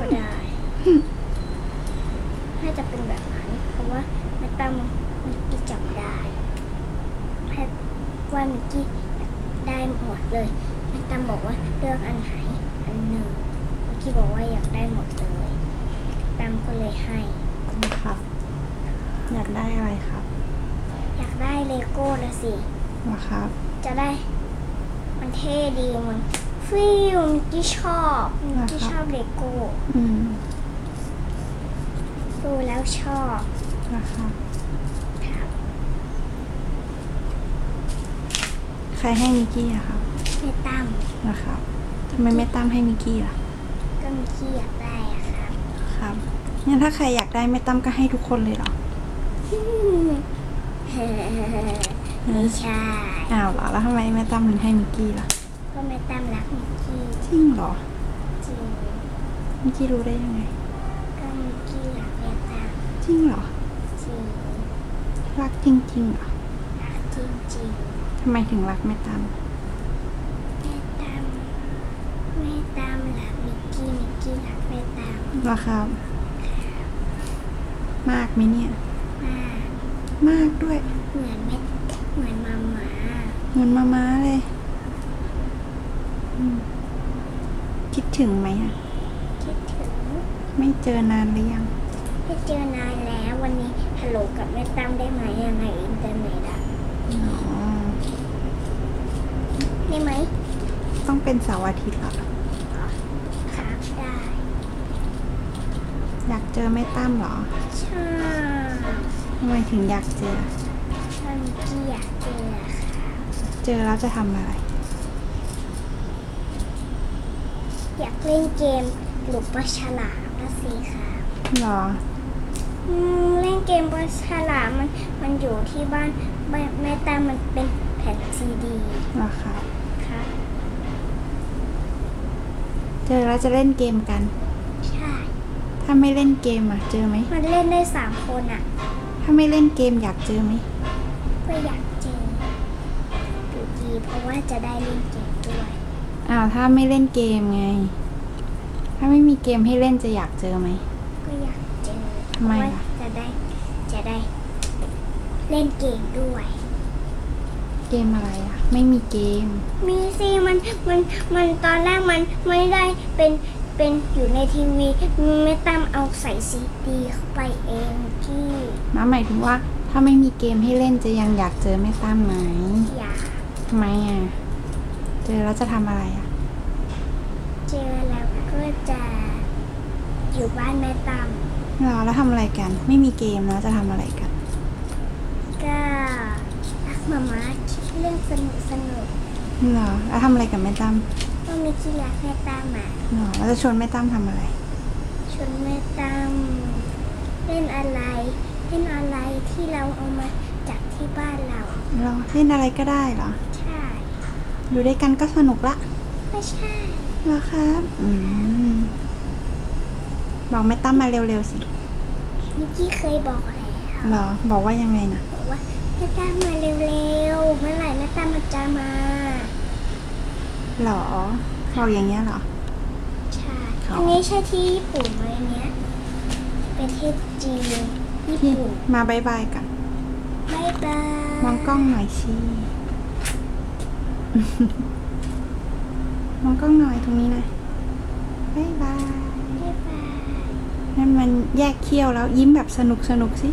ก็ได้ น่าจะเป็นแบบนั้น เพราะว่าไม่ตั้มมิกกี้จับได้แค่ว่ามิกกี้ได้หมดเลยไม่ตั้มบอกว่าเลือกอันไหนอันหนึ่งมิกกี้บอกว่าอยากได้หมดเลยตั้มก็เลยให้ครับ อยากได้อะไรครับ อยากได้เลโก้ละสิเหรอครับ จะได้ มันเท่ดีมัน ฟิวมิกกี้ชอบมิกกี้ชอบเลโก้อืมดูแล้วชอบเหรอครับครับใครให้มิกกี้อะครับไม่ตั้มเหรอครับทำไมไม่ตั้มให้มิกกี้ล่ะ ก็มิกกี้อยากได้อะครับครับงั้นถ้าใครอยากได้ไม่ตั้มก็ให้ทุกคนเลยเหรอไม่ใช่อ้าวเหรอแล้วทำไมไม่ตั้มถึงให้มิกกี้ล่ะ ม่ตั้มรักมิกกี้จริงเหรอจริงมิกกี้รู้ได้ยังไง ก็มิกกี้รักไม่ตั้มจริงเหรอจริงรักจริงๆเหรอรักจริงจริงทำไมถึงรักไม่ตั้มๆไม่ตั้มไม่ตั้มรักมิกกี้มิกกี้รักไม่ตั้มเหรอครับ มากไหมเนี่ย มากมากด้วย เหมือนไม่เหมือนมาหมาเหมือนมาม้าเลยอืม คิดถึงไหมอะคิดถึงไม่เจอนานหรือยัง ไม่เจอนานแล้ววันนี้ฮัลโหลกับแม่ตั้มได้ไหมยังไงอินเทอร์เน็ตอะอ๋อได้ไหม ต้องเป็นเสาร์อาทิตย์เหรอครับได้ อยากเจอแม่ตั้มเหรอ ใช่ทำไมถึงอยากเจอถ้ามิกกี้อยากเจอค่ะ เจอแล้วจะทำอะไร อยากเล่นเกมหลุมปลาฉลามนะสิค่ะหรออืมเล่นเกมปลาฉลามมันมันอยู่ที่บ้านแม่แม่ตามันเป็นแผ่นซีดีหรอครับครับเจอแล้วจะเล่นเกมกัน ใช่ ถ้าไม่เล่นเกมอะ เจอไหม มันเล่นได้สามคนอะถ้าไม่เล่นเกมอยากเจอไหมก็อยากเจออยู่ดีเพราะว่าจะได้เล่นเกมด้วย อ้าวถ้าไม่เล่นเกมไง ถ้าไม่มีเกมให้เล่นจะอยากเจอไหม ก็อยากเจอทำไมเพราะล่ะว่าจะได้จะได้ เล่นเกมด้วย เกมอะไรอะไม่มีเกม มีสิมันมันมันตอนแรกมันไม่ได้เป็นเป็นอยู่ในทีวีไม่ตั้มเอาใส่ซีดีเข้าไปเองที่มาหมายถึงว่า ถ้าไม่มีเกมให้เล่นจะยังอยากเจอแม่ตั้มไหมอยาก ทำไมอะ เจอแล้วจะทำอะไรอะ เจอแล้วก็จะอยู่บ้านแม่ตั้มรอแล้วทำอะไรกัน ไม่มีเกมแล้วจะทำอะไรกันก็รักมาม่าคิดเรื่องสนุกสนุกเหรอแล้วทำอะไรกับแม่ตั้มก็มีที่รักแม่ตั้มอะเหรอแล้วจะชวนแม่ตั้มทำอะไร ชวนแม่ตั้มเล่นอะไร เล่นอะไรที่เราเอามาจากที่บ้านเรา เหรอเล่นอะไรก็ได้เหรอใช่ อยู่ด้วยกันก็สนุกละไม่ใช่เหรอครับอืมบอกแม่ตั้มมาเร็วๆสินิกกี้เคยบอกแล้วเหรอ บอกว่ายังไงนะบอกว่าแม่ตั้มมาเร็วๆเมื่อไหร่แม่ตั้มมันจะมาเหรอบอกอย่างเงี้ยเหรอใช่อ๋ออัอันนี้ใช่ที่ญี่ปุ่นไหมเนี้ยเป็นที่จีนญี่พี่ปุ่นมาบายบายกันบายบายมองกล้องหน่อยสิ มองกล้องหน่อยตรงนี้นะบายบายบายบายนั่นมันแยกเขี้ยวแล้วยิ้มแบบสนุกสนุกสิ